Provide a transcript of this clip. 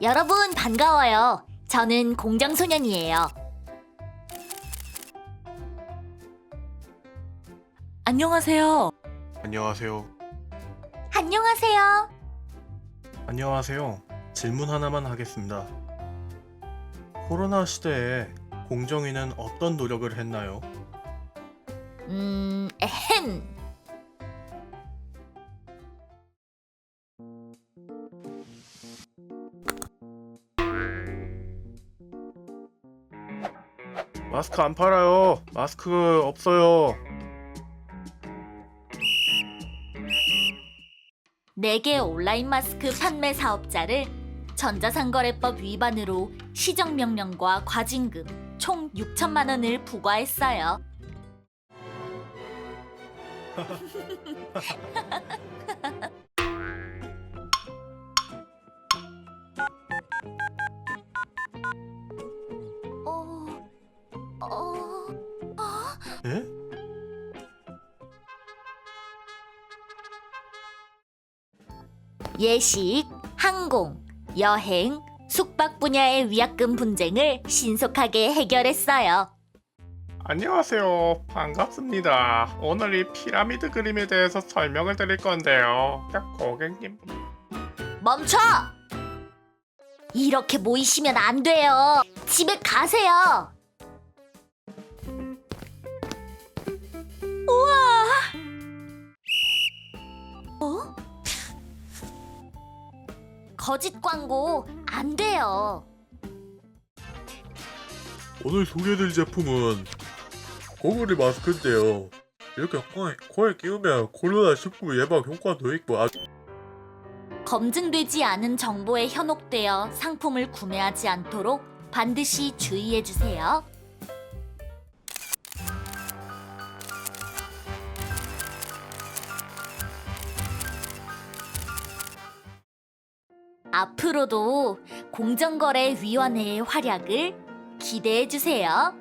여러분 반가워요. 저는 공장소년이에요. 안녕하세요. 안녕하세요. 안녕하세요. 안녕하세요. 질문 하나만 하겠습니다. 코로나 시대에 공정위는 어떤 노력을 했나요? 음, 에헴. 마스크 안 팔아요. 마스크 없어요. 네 개 온라인 마스크 판매 사업자를 전자상거래법 위반으로 시정명령과 과징금 총 6천만 원을 부과했어요. 예? 예식, 항공, 여행, 숙박 분야의 위약금 분쟁을 신속하게 해결했어요. 안녕하세요. 반갑습니다. 오늘 이 피라미드 그림에 대해서 설명을 드릴 건데요. 자, 고객님. 멈춰! 이렇게 모이시면 안 돼요. 집에 가세요. 거짓 광고 안 돼요. 오늘 소개해드릴 제품은 고글이 마스크인데요. 이렇게 코에, 코에 끼우면 코로나19 예방 효과도 있고 아주 검증되지 않은 정보에 현혹되어 상품을 구매하지 않도록 반드시 주의해 주세요. 앞으로도 공정거래위원회의 활약을 기대해 주세요.